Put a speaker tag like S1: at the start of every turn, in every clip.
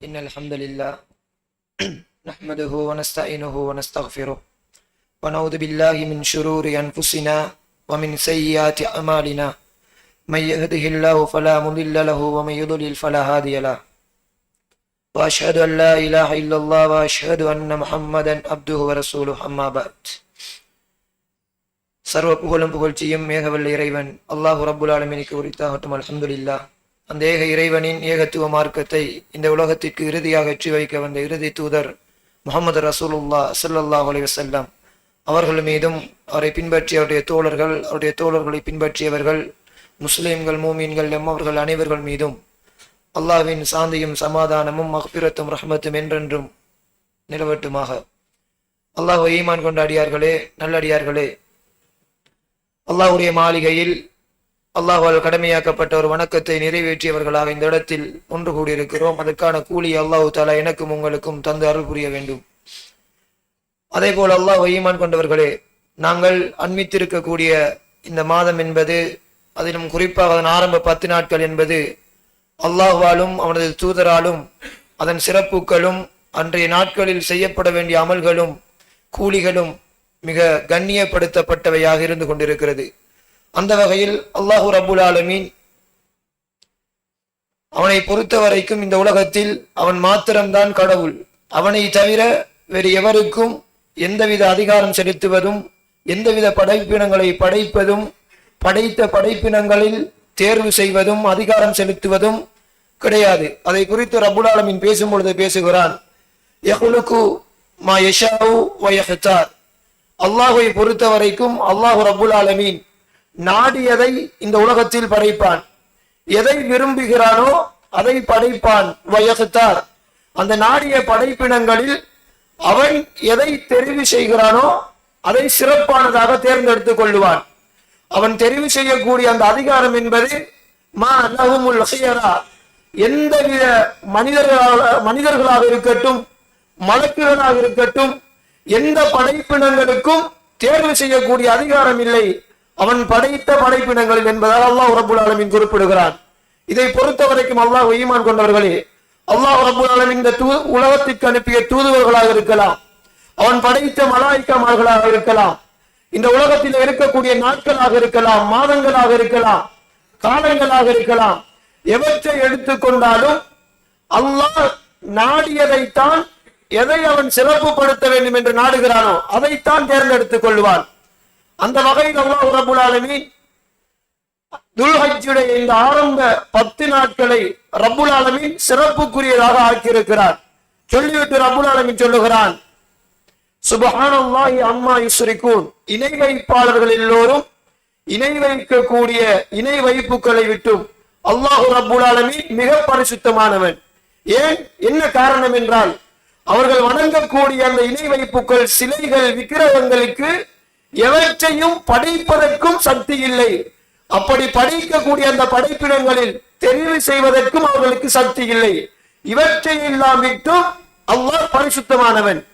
S1: إن الحمد لله نحمده ونستعينه ونستغفره ونعوذ بالله من شرور أنفسنا ومن سيئات أعمالنا من يهده الله فلا مضل له ومن يضلل فلا هادي له وأشهد أن لا إله إلا الله وأشهد أن محمدا عبده ورسوله أما بعد சர்வ புகழும் புகழ்ச்சியும் மேகவல்ல இறைவன் அல்லாஹு ரப்புல் ஆலமீனுக்கு உரித்தாகட்டும் அல்ஹம்துலில்லா அந்த ஏக இறைவனின் ஏகத்துவ மார்க்கத்தை இந்த உலகத்திற்கு இறுதியாக வெற்றி வைக்க வந்த இறுதி தூதர் முகமது ரசூலுல்லா ஸல்லல்லாஹு அலைஹி வஸல்லம். அவர்கள் மீதும் அவரை பின்பற்றிய அவருடைய தோழர்கள் அவருடைய தோழர்களை பின்பற்றியவர்கள் முஸ்லீம்கள் மூமீன்கள் எம்மவர்கள் அனைவர்கள் மீதும் அல்லாஹ்வின் சாந்தியும் சமாதானமும் மஹ்பிரத்தும் ரஹமத்தும் என்றென்றும் நிலவட்டுமாக. அல்லாஹ் ஈமான் கொண்ட அடியார்களே நல்லடியார்களே அல்லாஹுடைய மாளிகையில் அல்லாஹ்வால் கடமையாக்கப்பட்ட ஒரு வணக்கத்தை நிறைவேற்றியவர்களாக இந்த இடத்தில் ஒன்று கூடியிருக்கிறோம். அதற்கான கூலி அல்லாஹு தாலா எனக்கும் உங்களுக்கும் தந்து அருள் புரிய வேண்டும். அதே போல் அல்லாஹ் ஈமான் கொண்டவர்களே நாங்கள் அண்மித்திருக்கக்கூடிய இந்த மாதம் என்பது அதிலும் குறிப்பாக அதன் ஆரம்ப பத்து நாட்கள் என்பது அல்லாஹ்வாலும் அவனது தூதராலும் அதன் சிறப்புகளும் அன்றைய நாட்களில் செய்யப்பட வேண்டிய அமல்களும் கூலிகளும் மிக கண்ணியப்படுத்தப்பட்டவையாக இருந்து கொண்டிருக்கிறது. அந்த வகையில் அல்லாஹு ரபுல் ஆலமீன் அவனை பொறுத்த வரைக்கும் இந்த உலகத்தில் அவன் மாத்திரம்தான் கடவுள். அவனை தவிர வேறு எவருக்கும் எந்தவித அதிகாரம் செலுத்துவதும் எந்தவித படைப்பினங்களை படைப்பதும் படைத்த படைப்பினங்களில் தேர்வு செய்வதும் அதிகாரம் செலுத்துவதும் கிடையாது. அதை குறித்து ரபுல் ஆலமீன் பேசும் பொழுது பேசுகிறான். யஹ்லுகு மா யஷாவு வயஹ்தார் அல்லாஹுவை பொறுத்த வரைக்கும் அல்லாஹு ரபுல் ஆலமீன் நாடியதை இந்த உலகத்தில் படைப்பான். எதை விரும்புகிறானோ அதை படைப்பான். வயசுத்தார். அந்த நாடிய படைப்பினங்களில் அவன் எதை தெரிவு செய்கிறானோ அதை சிறப்பானதாக தேர்ந்தெடுத்துக் கொள்ளுவான். அவன் தெரிவு செய்யக்கூடிய அந்த அதிகாரம் என்பது மா லஹுமுல் ஹியரா எந்தவித மனிதர்களாக மனிதர்களாக இருக்கட்டும் மலக்குகளாக இருக்கட்டும் எந்த படைப்பினங்களுக்கும் தேர்வு செய்யக்கூடிய அதிகாரம் இல்லை. அவன் படைத்த படைப்பினங்களில் என்பதால் அல்லாஹ் ரபுல் ஆலமின் குறிப்பிடுகிறான். இதை பொறுத்த வரைக்கும் அல்லாஹ் ஈமான் கொண்டவர்களே அல்லாஹ் ரபுல் ஆலமின் இந்த தூ உலகத்திற்கு அனுப்பிய தூதுவர்களாக இருக்கலாம் அவன் படைத்த மலாய்க்கமார்களாக இருக்கலாம் இந்த உலகத்தில் இருக்கக்கூடிய நாட்களாக இருக்கலாம் மாதங்களாக இருக்கலாம் காலங்களாக இருக்கலாம் எவற்றை எடுத்துக்கொண்டாலும் அல்லாஹ் நாடியதைத்தான் எதை அவன் சிறப்புப்படுத்த வேண்டும் என்று நாடுகிறானோ அதைத்தான் தேர்ந்தெடுத்துக் கொள்வான். அந்த வகையில் அல்லாஹ் ரபுல் ஆலமீன் துல்ஹஜுடைய இந்த ஆரம்ப பத்து நாட்களை ரபுல் ஆலமீன் சிறப்புக்குரியதாக ஆக்கியிருக்கிறார். சொல்லிவிட்டு ரபுல் ஆலமீன் சொல்லுகிறான் சுபஹானல்லாஹி அம்மா யுஸ்ரிகூன். இணை வைப்பாளர்கள் எல்லோரும் இணை வைக்கக்கூடிய இணை வைப்புகளை விட்டும் அல்லாஹு ரபுல் ஆலமீன் மிக பரிசுத்தமானவன். ஏன்? என்ன காரணம் என்றால் அவர்கள் வணங்கக்கூடிய அந்த இணை வைப்புகள் சிலைகள் விக்கிரகங்களுக்கு எவற்றையும் படைப்பதற்கும் சக்தி இல்லை. அப்படி படைக்கக்கூடிய அந்த படைப்பிடங்களில் தெரிவு செய்வதற்கும் அவர்களுக்கு சக்தி இல்லை. இவற்றை எல்லாம் விட்டும் அல்லாஹ் பரிசுத்தமானவன்.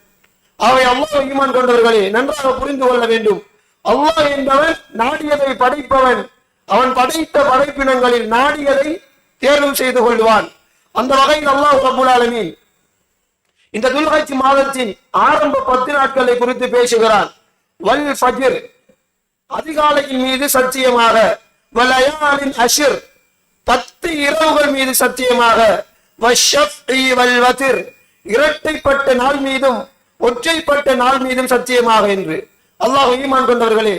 S1: அவை அல்லாஹ் ஈமான் கொண்டவர்களே நன்றாக புரிந்து கொள்ள வேண்டும். அல்லாஹ் என்பவன் நாடியதை படைப்பவன். அவன் படைத்த படைப்பினங்களில் நாடியதை தேர்வு செய்து கொள்வான். அந்த வகையில் அல்லாஹ் ரபுல் ஆலமீன் இந்த துல்காட்சி மாதத்தின் ஆரம்ப பத்து நாட்களை குறித்து பேசுகிறான். வல் ஃபஜிர். அதிகாலையின் மீது சத்தியமாக. வலயாலின் அஷிர். பத்து இரவுகள் மீது சத்தியமாக. வல்வதிர் வல் இரட்டைப்பட்ட நாள் மீதும் ஒற்றைப்பட்ட நாள் மீதும் சத்தியமாக என்று. அல்லாஹ் ஈமான் கொண்டவர்களே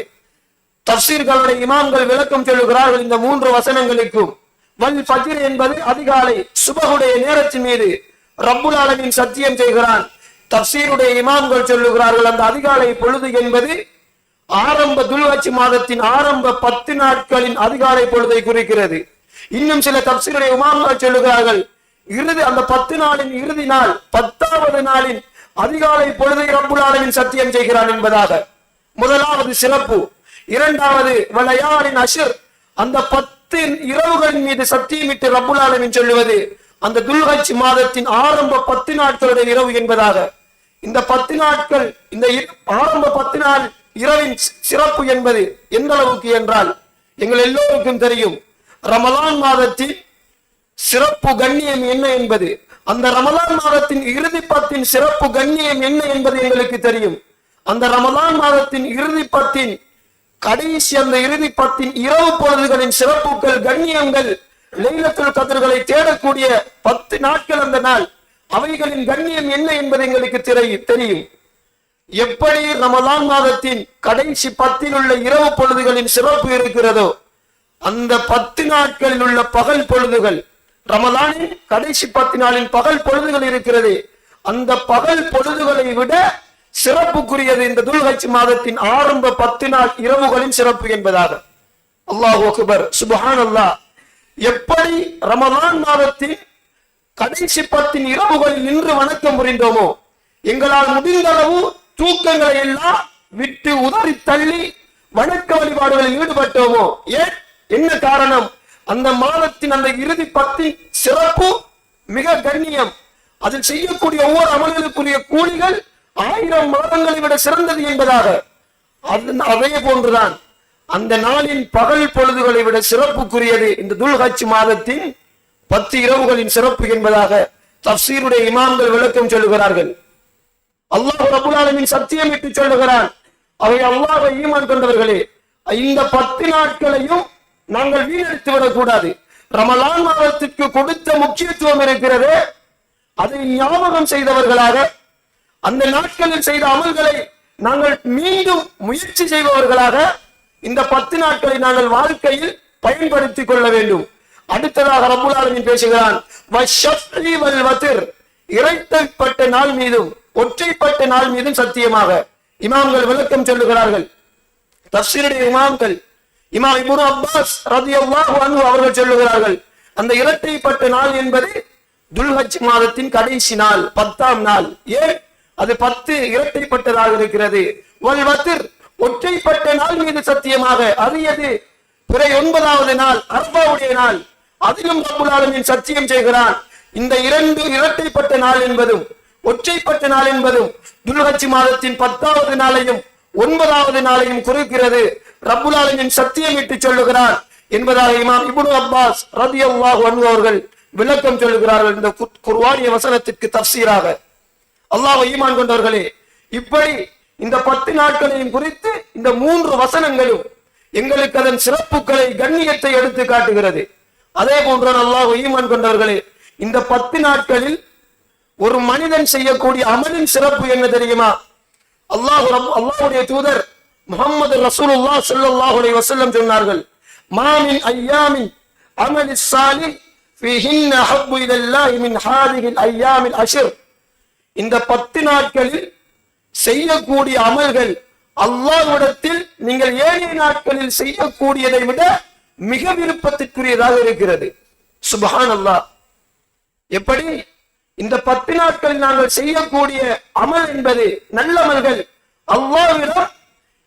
S1: தப்சீர்களுடைய இமாம்கள் விளக்கம் சொல்லுகிறார்கள் இந்த மூன்று வசனங்களுக்கும். வல் ஃபஜிர் என்பது அதிகாலை சுபகுடைய நேரத்தின் மீது ரப்புல் சத்தியம் செய்கிறான். தப்சீருடைய இமாம்கள் சொல்லுகிறார்கள் அந்த அதிகாலை பொழுது என்பது ஆரம்ப துல்வாட்சி மாதத்தின் ஆரம்ப பத்து நாட்களின் அதிகாலை பொழுதை குறிக்கிறது. இன்னும் சில தப்சீருடைய இமாம்கள் சொல்லுகிறார்கள் இறுதி அந்த பத்து நாளின் இறுதி நாள் பத்தாவது நாளின் அதிகாலை பொழுதை ரப்புல் ஆலமின் சத்தியம் செய்கிறான் என்பதாக. முதலாவது சிறப்பு. இரண்டாவது வளையாரின் அஷர். அந்த பத்து இரவுகளின் மீது சத்தியமிட்டு ரப்புல் ஆலமின் சொல்லுவது அந்த துல்கட்சி மாதத்தின் ஆரம்ப பத்து நாட்களுடைய இரவு என்பதாக. இந்த பத்து நாட்கள் இந்த ஆரம்ப பத்து நாள் இரவின் சிறப்பு என்பது எந்த அளவுக்கு என்றால் எங்கள் எல்லோருக்கும் தெரியும். ரமலான் மாதத்தின் சிறப்பு கண்ணியம் என்ன என்பது? அந்த ரமலான் மாதத்தின் இறுதி பத்தின் சிறப்பு கண்ணியம் என்ன என்பது எங்களுக்கு தெரியும். அந்த ரமலான் மாதத்தின் இறுதி பத்தின் கடைசி அந்த இறுதி பத்தின் இரவு பொழுதுகளின் சிறப்புகள் கண்ணியங்கள் லைலத்தில் கதிர்களை தேடக்கூடிய பத்து நாட்கள் அந்த நாள். அவைகளின் கண்ணியம் என்ன என்பது எங்களுக்கு தெரியும். எப்படி ரமலான் மாதத்தின் கடைசி பத்தில் உள்ள இரவு பொழுதுகளின் சிறப்பு இருக்கிறதோ அந்த பத்து நாட்களில் உள்ள பகல் பொழுதுகள் ரமலானின் கடைசி பத்து நாளின் பகல் பொழுதுகள் இருக்கிறது. அந்த பகல் பொழுதுகளை விட சிறப்புக்குரியது இந்த துல்ஹஜ் மாதத்தின் ஆரம்ப பத்து நாள் இரவுகளின் சிறப்பு என்பதாக. அல்லாஹ் அக்பர் சுபஹான் அல்லாஹ் எப்படி ரமலான் மாதத்தின் கடைசி பத்தின் இரவுகளில் நின்று வணக்கம் புரிந்தோமோ? எங்களால் முடிந்த அளவு தூக்கங்களை எல்லாம் விட்டு உதறி தள்ளி வணக்க வழிபாடுகளில் ஈடுபட்டோமோ? ஏன்? என்ன காரணம்? அந்த மாதத்தின் அந்த இறுதி பத்தி சிறப்பு மிக கண்ணியம். அதில் செய்யக்கூடிய ஒவ்வொரு அமல்களுக்குரிய கூலிகள் ஆயிரம் மாதங்களை விட சிறந்தது என்பதாக. அது அதே போன்றுதான். அந்த நாளின் பகல் பொழுதுகளை விட சிறப்புக்குரியது இந்த துல்காட்சி மாதத்தின் பத்து இரவுகளின் சிறப்பு என்பதாக தப்சீருடைய இமாம்கள் விளக்கம் சொல்லுகிறார்கள். அல்லாஹ் ரபுல் சத்தியம் இட்டு சொல்லுகிறான். அவை அல்லாஹ்வை ஈமான் கொண்டவர்களே இந்த பத்து நாட்களையும் நாங்கள் வீணடித்து விடக்கூடாது. ரமலான் மாதத்திற்கு கொடுத்த முக்கியத்துவம் இருக்கிறது. அதை ஞாபகம் செய்தவர்களாக அந்த நாட்களில் செய்த அமல்களை நாங்கள் மீண்டும் முயற்சி செய்பவர்களாக இந்த பத்து நாட்களை நாங்கள் வாழ்க்கையில் பயன்படுத்திக் கொள்ள வேண்டும். அடுத்ததாக ரபுலாலின் பேசுகிறான். வஷ்ஷஃப்ரி இறைத்தப்பட்ட நாள் மீதும் ஒற்றைப்பட்ட நாள் மீதும் சத்தியமாக. இமாம்கள் விளக்கம் சொல்லுகிறார்கள். தப்சீருடைய இமாம்கள் இமாம் இபுன் அப்பாஸ் ரலியல்லாஹு அன்ஹு அவர்கள் சொல்லுகிறார்கள் அந்த இரட்டைப்பட்ட நாள் என்பது துல்ஹஜ் மாதத்தின் கடைசி நாள் பத்தாம் நாள். ஏன்? அது பத்து இரட்டைப்பட்டதாக இருக்கிறது. ஒரு வத்ர். ஒற்றைப்பட்ட நாள் மீது சத்தியமாக. அது எது பிற ஒன்பதாவது நாள் அர்பாவுடைய நாள். அதிலும் ரப்புல் சத்தியம் செய்கிறான். இந்த இரண்டு இரட்டைப்பட்ட நாள் என்பதும் ஒற்றைப்பட்ட நாள் என்பதும் துல்ஹஜ் மாதத்தின் பத்தாவது நாளையும் ஒன்பதாவது நாளையும் குறிக்கிறது. ரப்புல் சத்தியம் இட்டு சொல்லுகிறார் என்பதாக இமாம் இபுனு அப்பாஸ் ரபி அல்லாஹ் அவர்கள் விளக்கம் சொல்லுகிறார்கள் இந்த குர்வானிய வசனத்திற்கு தப்சீராக. அல்லாஹ் ஈமான் கொண்டவர்களே இப்படி இந்த பத்து நாட்களையும் குறித்து இந்த மூன்று வசனங்களும் எங்களுக்கு அதன் சிறப்புகளை கண்ணியத்தை எடுத்து காட்டுகிறது. அதே போன்ற அல்லாஹ் ஈமான் கொண்டவர்களே இந்த பத்து நாட்களில் ஒரு மனிதன் செய்யக்கூடிய அமலின் சிறப்பு என்ன தெரியுமா? அல்லாஹ் அல்லாஹுடைய தூதர் முகமது ரசூலுல்லாஹ் ஸல்லல்லாஹு வசல்லம் சொன்னார்கள் மாமின் ஐயாமின் அமலி சாலிஹ் ஃபீஹின்ன ஹப்பு இலல்லாஹி மின் ஹாதிஹில் ஐயாமில் அஷ்ர். இந்த பத்து நாட்களில் செய்யக்கூடிய அமல்கள் அல்லாஹ்விடத்தில் நீங்கள் ஏழை நாட்களில் செய்யக்கூடியதை விட மிக விருப்பத்திற்குரியதாக இருக்கிறது. சுபஹான் அல்லாஹ் எப்படி? இந்த பத்து நாட்களில் நாங்கள் செய்யக்கூடிய அமல் என்பது நல்லமல்கள் அல்லாஹ்விடம்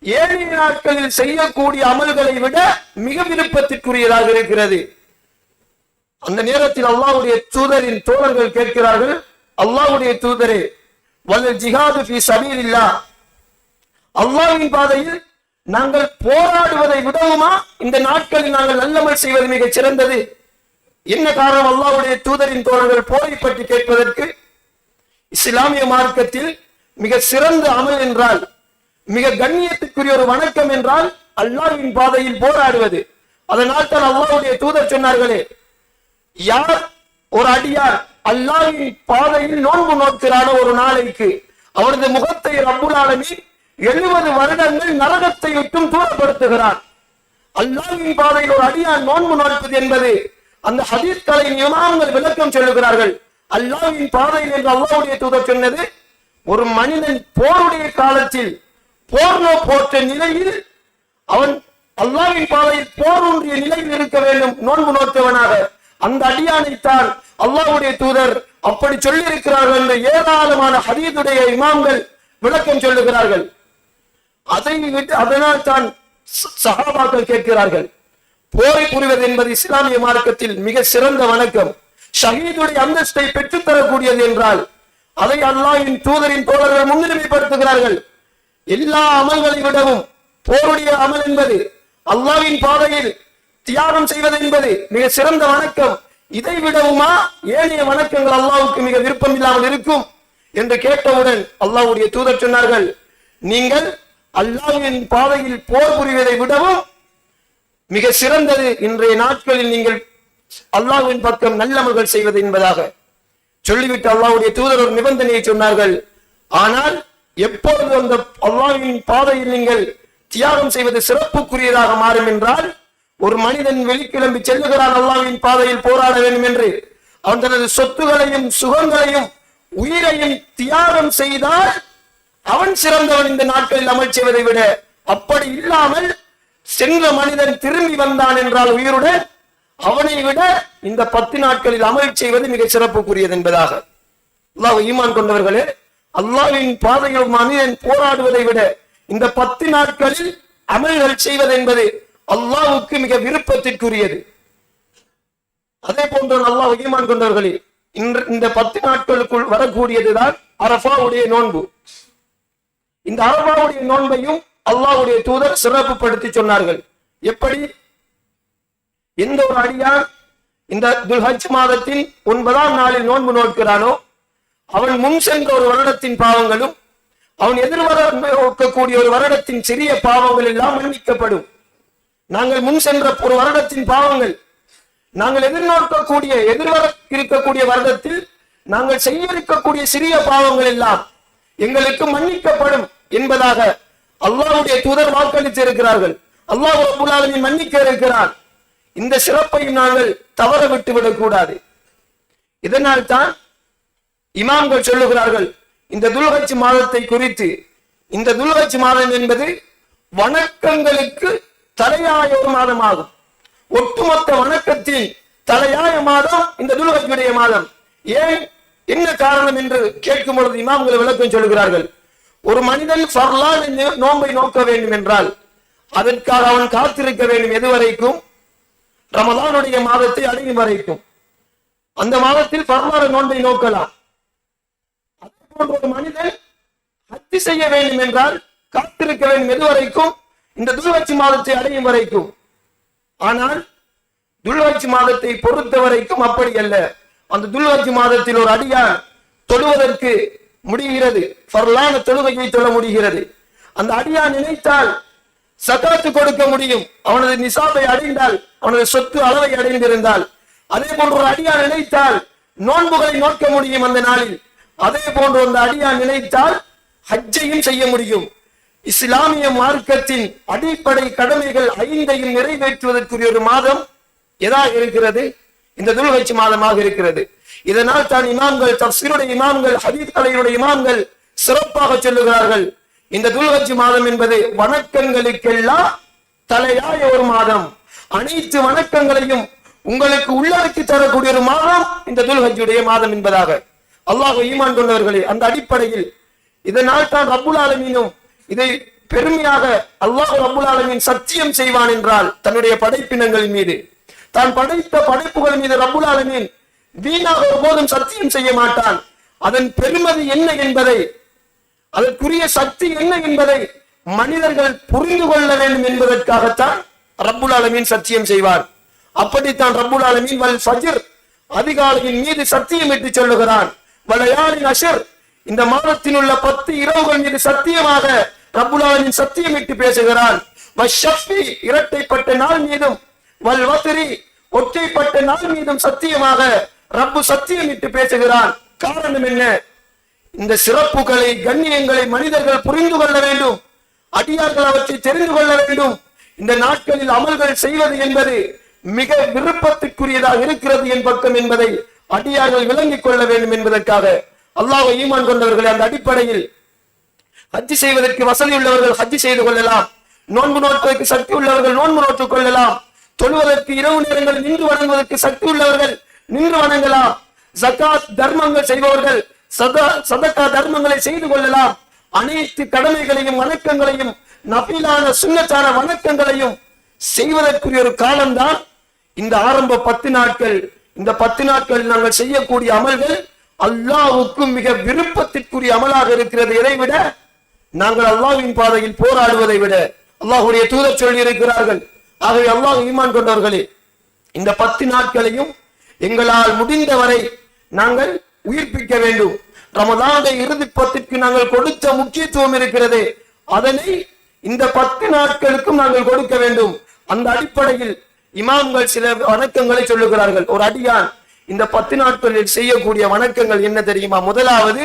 S1: ஏழை நாட்களில் செய்யக்கூடிய அமல்களை விட மிக விருப்பத்திற்குரியதாக இருக்கிறது. அந்த நேரத்தில் அல்லாஹ்வுடைய தூதரின் தோழர்கள் கேட்கிறார்கள் அல்லாஹ்வுடைய தூதரே வல்ல ஜிஹாது ஃபி சபீலில்லாஹ். பாதையில் நாங்கள் போராடுவதை விடவுமா? இந்த நாட்களில் நாங்கள் நல்லமல் செய்வது மிகச் சிறந்தது. என்ன காரணம்? அல்லாவுடைய தூதரின் தோழர்கள் போரை பற்றி கேட்பதற்கு இஸ்லாமிய மார்க்கத்தில் மிக சிறந்த அமல் என்றால் மிக கண்ணியத்துக்குரிய ஒரு வணக்கம் என்றால் அல்லாவின் பாதையில் போராடுவது. அதனால் தான் அல்லாவுடைய தூதர் சொன்னார்களே யார் ஒரு அடியார் அல்லாவின் பாதையில் நோன்பு நோக்கிறானோ ஒரு நாளைக்கு அவரது முகத்தை ரப்புல் எழுபது வருடங்கள் நரகத்தை விட்டும் தூரப்படுத்துகிறான் அல்லாவின் பாதையில் ஒரு அடியான் நோன்பு நோற்பது என்பது அந்த ஹதீஸ்களை இமாம்கள் விளக்கம் சொல்லுகிறார்கள். அல்லாவின் பாதையில் என்று அல்லாவுடைய தூதர் சொன்னது ஒரு மனிதன் போருடைய காலத்தில் போர்னோ போற்ற நிலையில் அவன் அல்லாவின் பாதையில் போர் ஒன்றிய நிலையில் இருக்க வேண்டும் நோன்பு நோற்றவனாக அந்த அடியானைத்தான் அல்லாவுடைய தூதர் அப்படி சொல்லி இருக்கிறார்கள் என்று ஏராளமான ஹதீதுடைய இமாம்கள் விளக்கம் சொல்லுகிறார்கள். அதை விட்டு அதனால் தான் ச- கேட்கிறார்கள். போரை புரிவது என்பது இஸ்லாமிய மார்க்கத்தில் மிக சிறந்த வணக்கம். ஷஹீதுடைய அந்தஸ்தை பெற்றுத் தரக்கூடியது என்றால் அதை அல்லாஹின் தூதரின் தோழர்கள் முன்னுரிமைப்படுத்துகிறார்கள் எல்லா அமல்களை விடவும் போருடைய அமல் என்பது அல்லாவின் பாதையில் தியாகம் செய்வது என்பது மிக சிறந்த வணக்கம். இதை விடவுமா ஏனைய வணக்கங்கள் அல்லாவுக்கு மிக விருப்பம் இல்லாமல் இருக்கும் என்று கேட்டவுடன் அல்லாவுடைய தூதர் சொன்னார்கள் நீங்கள் அல்லாஹின் பாதையில் போர் புரிவதை விடவும் மிக சிறந்தது இன்றைய நாட்களில் நீங்கள் அல்லாஹுவின் பக்கம் நல்லமல்கள் செய்வது என்பதாக சொல்லிவிட்டு அல்லாஹுடைய தூதர் ஒரு நிபந்தனையை சொன்னார்கள். ஆனால் எப்பொழுது அந்த அல்லாஹின் பாதையில் நீங்கள் தியாகம் செய்வது சிறப்புக்குரியதாக மாறும் என்றால் ஒரு மனிதன் வெளிக்கிளம்பி செல்லுகிறான் அல்லாவின் பாதையில் போராட வேண்டும் என்று. அவன் தனது சொத்துகளையும் சுகங்களையும் உயிரையும் தியாகம் செய்தால் அவன் சிறந்தவன் இந்த நாட்களில் அமைச்சுவதை செய்வதை விட அப்படி இல்லாமல் சென்ற மனிதன் திரும்பி வந்தான் என்றால் உயிருடன் அவனை விட இந்த பத்து நாட்களில் அமல் செய்வது மிக சிறப்புக்குரியது என்பதாக. அல்லாஹ் ஈமான் கொண்டவர்களே அல்லாஹ்வின் பாதையில் மனிதன் போராடுவதை விட இந்த பத்து நாட்களில் அமல்கள் செய்வது என்பது அல்லாவுக்கு மிக விருப்பத்திற்குரியது. அதே போன்ற அல்லாஹ் ஈமான் கொண்டவர்களே இன்று இந்த பத்து நாட்களுக்குள் வரக்கூடியதுதான் அரபாவுடைய நோன்பு. இந்த அரபாவுடைய நோன்பையும் அல்லாவுடைய தூதர் சிறப்புப்படுத்தி சொன்னார்கள். எப்படி? எந்த ஒரு அடியார் இந்த துல்ஹஜ் மாதத்தில் ஒன்பதாம் நாளில் நோன்பு நோக்கிறானோ அவன் முன் சென்ற ஒரு வருடத்தின் பாவங்களும் அவன் எதிர்வர நோக்கக்கூடிய ஒரு வருடத்தின் சிறிய பாவங்கள் எல்லாம் மன்னிக்கப்படும். நாங்கள் முன் சென்ற ஒரு வருடத்தின் பாவங்கள் நாங்கள் எதிர்நோக்கக்கூடிய எதிர்வர இருக்கக்கூடிய வருடத்தில் நாங்கள் செய்ய இருக்கக்கூடிய சிறிய பாவங்கள் எல்லாம் எங்களுக்கு மன்னிக்கப்படும் என்பதாக அல்லாவுடைய தூதர் வாக்களித்திருக்கிறார்கள். அல்லாஹ் ரப்பல் மன்னிக்க இருக்கிறார். இந்த சிறப்பையும் நாங்கள் தவற விட்டு விடக்கூடாது. இதனால் தான் இமாம்கள் சொல்லுகிறார்கள் இந்த துல்ஹஜ் மாதத்தை குறித்து. இந்த துல்ஹஜ் மாதம் என்பது வணக்கங்களுக்கு தலையாய ஒரு மாதமாகும். ஒட்டுமொத்த வணக்கத்தின் தலையாய மாதம் இந்த துல்ஹஜ்ஜுடைய மாதம். ஏன் என்ன காரணம் என்று கேட்கும் பொழுது இமாம்கள் விளக்கம் சொல்கிறார்கள் ஒரு மனிதன் ஃபர்லான் நோன்பை நோக்க வேண்டும் என்றால் அதற்காக அவன் காத்திருக்க வேண்டும் எதுவரைக்கும் ரமதானுடைய மாதத்தை அடையும் வரைக்கும். அந்த மாதத்தில் ஃபர்லான நோன்பை நோக்கலாம். அதே போன்ற ஒரு மனிதன் ஹத்தி செய்ய வேண்டும் என்றால் காத்திருக்க வேண்டும் எதுவரைக்கும் இந்த துல்வச்சி மாதத்தை அடையும் வரைக்கும். ஆனால் துல்வச்சி மாதத்தை பொறுத்த வரைக்கும் அப்படி அல்ல. அந்த துல்வச்சி மாதத்தில் ஒரு அடியான் தொழுவதற்கு முடிகிறது. ஃபர்லான தொழுகையை தொழ முடிகிறது. அந்த அடியான் நினைத்தால் சக்காத்து கொடுக்க முடியும். அவனது நிசாபை அடைந்தால் அவனது சொத்து அளவை அடைந்திருந்தால். அதே போன்ற ஒரு அடியான் நினைத்தால் நோன்புகளை நோக்க முடியும் அந்த நாளில். அதே போன்ற அந்த அடியான் நினைத்தால் ஹஜ்ஜையும் செய்ய முடியும். இஸ்லாமிய மார்க்கத்தின் அடிப்படை கடமைகள் ஐந்தையும் நிறைவேற்றுவதற்குரிய ஒரு மாதம் எதா இருக்கிறது? இந்த துல்ஹஜ் மாதமாக இருக்கிறது. இதனால் தான் இமாம்கள் தப்சீருடைய இமாம்கள் ஹதீத் தலையுடைய இமாம்கள் சிறப்பாக சொல்லுகிறார்கள். இந்த துல்ஹஜ் மாதம் என்பது வணக்கங்களுக்கெல்லாம் தலையாய ஒரு மாதம். அனைத்து வணக்கங்களையும் உங்களுக்கு உள்ளடக்கி தரக்கூடிய ஒரு மாதம் இந்த துல்ஹஜுடைய மாதம் என்பதாக. அல்லாஹ் ஈமான் கொண்டவர்களே அந்த அடிப்படையில் இதனால் தான் ரப்புல் ஆலமீனும் இதை பெருமையாக அல்லாஹ் ரப்புல் ஆலமீன் சத்தியம் செய்வான் என்றால் தன்னுடைய படைப்பினங்கள் மீது. தான் படைத்த படைப்புகள் மீது ரப்புல் ஆலமீன் வீணாக ஒருபோதும் சத்தியம் செய்ய மாட்டான். அதன் பெருமதி என்ன என்பதை அதற்குரிய சக்தி என்ன என்பதை மனிதர்கள் புரிந்து கொள்ள வேண்டும் என்பதற்காகத்தான் ரப்புல் ஆலமீன் சத்தியம் செய்வார். அப்படித்தான் ரப்புல் ஆலமீன் வல் ஃபஜ்ர் அதிகாலையின் மீது சத்தியமிட்டு சொல்லுகிறான். வலையாளின் அஷர் இந்த மாதத்தில் உள்ள பத்து இரவுகள் மீது சத்தியமாக ரப்புல் ஆலமீன் சத்தியமிட்டு பேசுகிறான். இரட்டைப்பட்ட நாள் மீதும் வல் ஒற்றைப்பட்ட நாள் மீதும் சத்தியமாக ரப்பு சத்தியமிட்டு பேசுகிறான். காரணம் என்ன? இந்த சிறப்புகளை கண்ணியங்களை மனிதர்கள் புரிந்து கொள்ள வேண்டும். அடியார்கள் அவற்றை தெரிந்து கொள்ள வேண்டும். இந்த நாட்களில் அமல்கள் செய்வது என்பது மிக விருப்பத்திற்குரியதாக இருக்கிறது என் பக்கம் என்பதை அடியார்கள் விளங்கிக் கொள்ள வேண்டும் என்பதற்காக. அல்லாஹ் ஈமான் கொண்டவர்களை அந்த அடிப்படையில் ஹஜ்ஜி செய்வதற்கு வசதி உள்ளவர்கள் ஹஜ்ஜி செய்து கொள்ளலாம். நோன்பு நோட்பதற்கு சக்தி உள்ளவர்கள் நோன்பு நோட்டுக் கொள்ளலாம். தொழுவதற்கு இரவு நேரங்கள் நின்று வணங்குவதற்கு சக்தி உள்ளவர்கள் நின்று வணங்கலாம். ஜகாத் தர்மங்கள் செய்பவர்கள் சதா சதக்கா தர்மங்களை செய்து கொள்ளலாம். அனைத்து கடமைகளையும் வணக்கங்களையும் நபிலான சுண்ணத்தான வணக்கங்களையும் செய்வதற்குரிய ஒரு காலம்தான் இந்த ஆரம்ப பத்து நாட்கள். இந்த பத்து நாட்கள் நாங்கள் செய்யக்கூடிய அமல்கள் அல்லாவுக்கும் மிக விருப்பத்திற்குரிய அமலாக இருக்கிறது. இதை விட? நாங்கள் அல்லாவின் பாதையில் போராடுவதை விட. அல்லாஹுடைய தூதர் சொல்லி இருக்கிறார்கள் ஆகவே அல்லாஹ் ஈமான் கொண்டவர்களே இந்த பத்து நாட்களையும் எங்களால் முடிந்தவரை நாங்கள் உயிர்ப்பிக்க வேண்டும். ரமதானுடைய இறுதி பத்திற்கு நாங்கள் கொடுத்த முக்கியத்துவம் இருக்கிறது. அதனை இந்த பத்து நாட்களுக்கும் நாங்கள் கொடுக்க வேண்டும். அந்த அடிப்படையில் இமாம்கள் சில வணக்கங்களை சொல்லுகிறார்கள். ஒரு அடியான் இந்த பத்து நாட்களில் செய்யக்கூடிய வணக்கங்கள் என்ன தெரியுமா? முதலாவது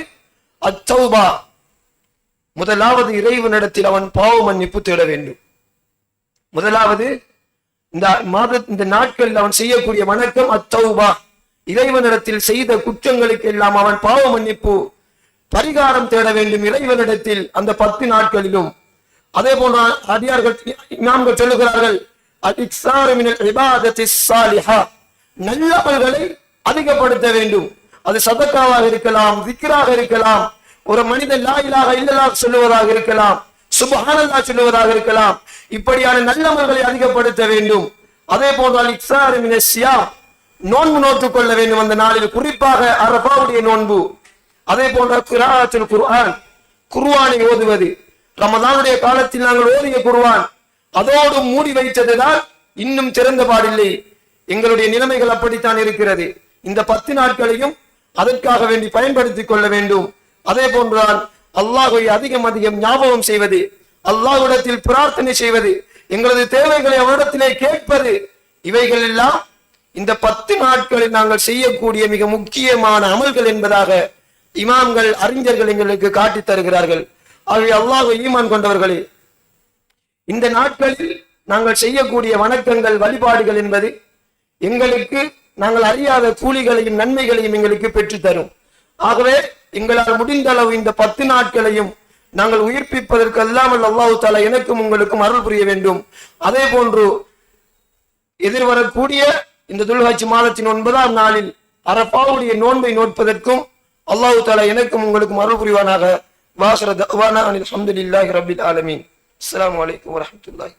S1: அச்சௌபா முதலாவது இறைவனிடத்தில் அவன் பாவ மன்னிப்பு தேட வேண்டும். முதலாவது இந்த மாத இந்த நாட்களில் அவன் செய்யக்கூடிய வணக்கம் அத்தௌபா. இறைவனிடத்தில் செய்த குற்றங்களுக்கு எல்லாம் அவன் பாவ மன்னிப்பு பரிகாரம் தேட வேண்டும் இறைவனிடத்தில் அந்த பத்து நாட்களிலும். அதே போன்ற அடியார்கள் இமாம்கள் சொல்லுகிறார்கள் நல்லவர்களை அதிகப்படுத்த வேண்டும். அது சதக்காவாக இருக்கலாம் விக்கிராக இருக்கலாம். ஒரு மனிதன் லாயிலாக இல்லலாக சொல்லுவதாக இருக்கலாம். சுபானந்தா சொல்லுவதாக இருக்கலாம். இப்படியான நல்லவர்களை அதிகப்படுத்த வேண்டும். அதே போன்றால் அல் நோன்பு நோத்துக் கொள்ள வேண்டும் அந்த நாளில். குறிப்பாக அரபாவுடைய நோன்பு. அதே போன்ற கிராத்துல் குர்ஆன். ஓதுவது. ரமதானுடைய காலத்தில் நாங்கள் ஓதிய குருவான் அதோடு மூடி வைத்ததுதான் இன்னும் திறந்த பாடில்லை. எங்களுடைய நிலைமைகள் அப்படித்தான் இருக்கிறது. இந்த பத்து நாட்களையும் அதற்காக வேண்டி பயன்படுத்திக் கொள்ள வேண்டும். அதே போன்றுதான் அல்லாஹை அதிகம் அதிகம் ஞாபகம் செய்வது அல்லாஹ்விடத்தில் பிரார்த்தனை செய்வது எங்களது தேவைகளை அவரிடத்திலே கேட்பது இவைகள் எல்லாம் இந்த பத்து நாட்களில் நாங்கள் செய்யக்கூடிய மிக முக்கியமான அமல்கள் என்பதாக இமாம்கள் அறிஞர்கள் எங்களுக்கு காட்டித் தருகிறார்கள். ஆகவே அல்லாஹ் ஈமான் கொண்டவர்களே இந்த நாட்களில் நாங்கள் செய்யக்கூடிய வணக்கங்கள் வழிபாடுகள் என்பது எங்களுக்கு நாங்கள் அறியாத கூலிகளையும் நன்மைகளையும் எங்களுக்கு பெற்றுத்தரும். ஆகவே எங்களால் முடிந்த அளவு இந்த பத்து நாட்களையும் நாங்கள் உயிர்ப்பிப்பதற்கு அல்லாமல் அல்லாஹு தாலா எனக்கும் உங்களுக்கும் அருள் புரிய வேண்டும். அதே போன்று எதிர்வரக்கூடிய இந்த துல்ஹஜ் மாதத்தின் ஒன்பதாம் நாளில் அரப்பாவுடைய நோன்பை நோட்பதற்கும் அல்லாஹு தாலா எனக்கும் உங்களுக்கும் அருள் புரிவானாக. வாசர தவானா அனில் அல்ஹம்துலில்லாஹி ரப்பில் ஆலமீன். அஸ்ஸலாமு அலைக்கும் வரஹ்மத்துல்லாஹி